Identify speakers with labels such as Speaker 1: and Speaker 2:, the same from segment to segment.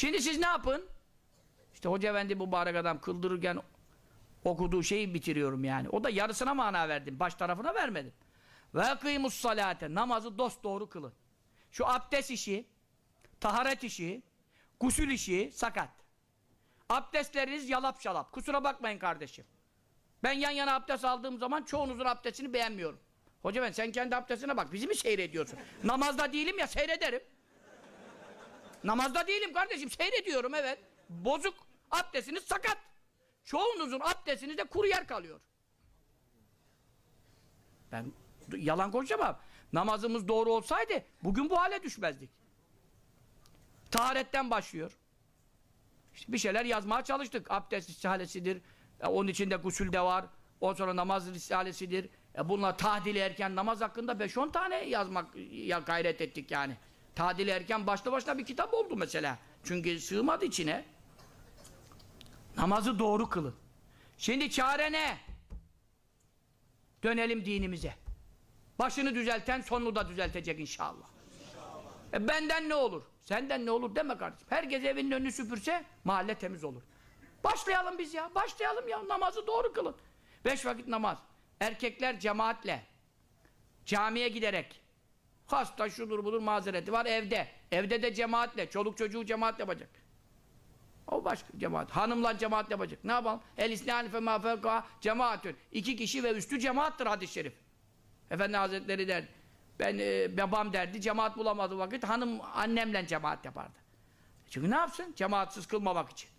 Speaker 1: Şimdi siz ne yapın? İşte Hoca Efendi mübarek adam kıldırırken okuduğu şeyi bitiriyorum yani. O da yarısına mana verdim. Baş tarafına vermedim. Ve kıymus salate. Namazı dost doğru kılın. Şu abdest işi, taharet işi, gusül işi sakat. Abdestleriniz yalap şalap. Kusura bakmayın kardeşim. Ben yan yana abdest aldığım zaman çoğunuzun abdestini beğenmiyorum. Hoca ben sen kendi abdestine bak. Bizi mi seyrediyorsun? Namazda değilim ya seyrederim. Namazda değilim kardeşim. Seyrediyorum evet. Bozuk. Abdestiniz sakat. Çoğunuzun abdestinizde kuru yer kalıyor. Ben yalan konuşamam. Namazımız doğru olsaydı bugün bu hale düşmezdik. Taharetten başlıyor. İşte bir şeyler yazmaya çalıştık. Abdest risalesidir. E, onun içinde gusül de var. Ondan sonra namaz risalesidir. E, bunlar tadili erken namaz hakkında 5-10 tane yazmak ya gayret ettik yani. Tadili erken başlı başına bir kitap oldu mesela. Çünkü sığmadı içine. Namazı doğru kılın. Şimdi çare ne? Dönelim dinimize. Başını düzelten sonunu da düzeltecek inşallah. E benden ne olur? Senden ne olur deme kardeşim. Herkes evinin önünü süpürse mahalle temiz olur. Başlayalım biz ya. Başlayalım ya. Namazı doğru kılın. Beş vakit namaz. Erkekler cemaatle. Camiye giderek. Hasta şudur budur mazereti var evde. Evde de cemaatle. Çoluk çocuğu cemaat yapacak. O başka cemaat. Hanımlar cemaat yapacak. Ne yapalım? El isnâni fe mâ fevkâ cemaatün. İki kişi ve üstü cemaattır hadis-i şerif. Efendi Hazretleri der. Ben e, babam derdi cemaat bulamadığı vakit hanım annemle cemaat yapardı. Çünkü ne yapsın? Cemaatsiz kılmamak için.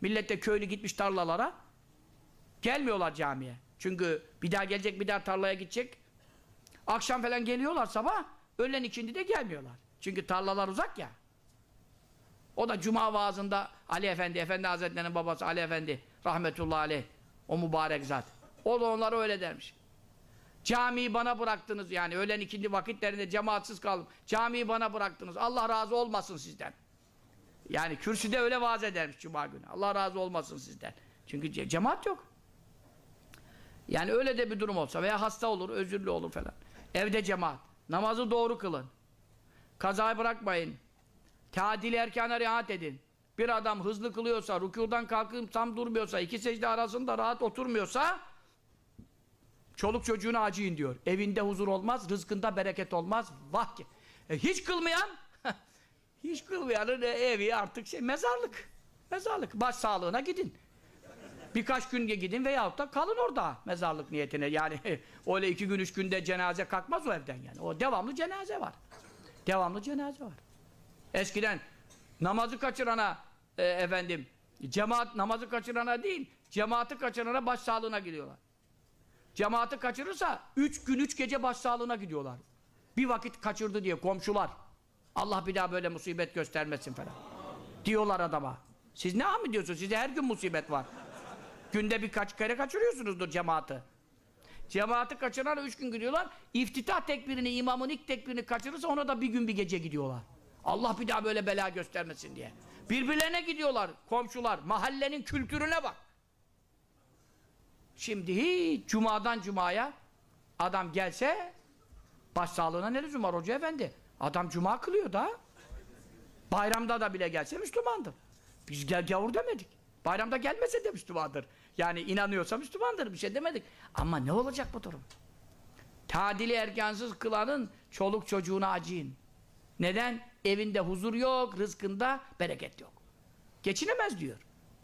Speaker 1: Millet de köylü gitmiş tarlalara. Gelmiyorlar camiye. Çünkü bir daha gelecek bir daha tarlaya gidecek. Akşam falan geliyorlar sabah. Öğlen ikindi de gelmiyorlar. Çünkü tarlalar uzak ya. O da cuma vaazında Ali Efendi, Efendi Hazretleri'nin babası Ali Efendi rahmetullahi aleyh o mübarek zat. O da onlara öyle dermiş. Camiyi bana bıraktınız yani öğlen ikindi vakitlerinde cemaatsiz kaldım. Camiyi bana bıraktınız. Allah razı olmasın sizden. Yani kürsüde öyle vaaz edermiş cuma günü. Allah razı olmasın sizden. Çünkü ce cemaat yok. Yani öyle de bir durum olsa veya hasta olur, özürlü olur falan. Evde cemaat. Namazı doğru kılın. Kazayı bırakmayın. Tadil erkana riayet edin. Bir adam hızlı kılıyorsa, rükudan kalkıp tam durmuyorsa, iki secde arasında rahat oturmuyorsa çoluk çocuğuna acıyın diyor. Evinde huzur olmaz, rızkında bereket olmaz. Vah ki. E, hiç kılmayan hiç kılmayanın evi artık şey mezarlık. Mezarlık. Baş sağlığına gidin. Birkaç gün gidin veyahut da kalın orada mezarlık niyetine. Yani öyle iki gün üç günde cenaze kalkmaz o evden yani. O devamlı cenaze var. Devamlı cenaze var. Eskiden namazı kaçırana e, efendim cemaat namazı kaçırana değil cemaati kaçırana başsağlığına gidiyorlar. Cemaati kaçırırsa üç gün üç gece başsağlığına gidiyorlar. Bir vakit kaçırdı diye komşular. Allah bir daha böyle musibet göstermesin falan. Diyorlar adama. Siz ne mi diyorsunuz? Size her gün musibet var. Günde birkaç kere kaçırıyorsunuzdur cemaati. Cemaati kaçıran üç gün gidiyorlar. İftitah tekbirini, imamın ilk tekbirini kaçırırsa ona da bir gün bir gece gidiyorlar. Allah bir daha böyle bela göstermesin diye. Birbirlerine gidiyorlar komşular. Mahallenin kültürüne bak. Şimdi hiç cumadan cumaya adam gelse başsağlığına ne lüzum var hoca efendi? Adam cuma kılıyor da. Bayramda da bile gelse Müslümandır. Biz gel gavur demedik. Bayramda gelmese de Müslümandır. Yani inanıyorsa Müslümandır bir şey demedik. Ama ne olacak bu durum? Tadili erkansız kılanın çoluk çocuğuna acıyın. Neden? Evinde huzur yok, rızkında bereket yok. Geçinemez diyor.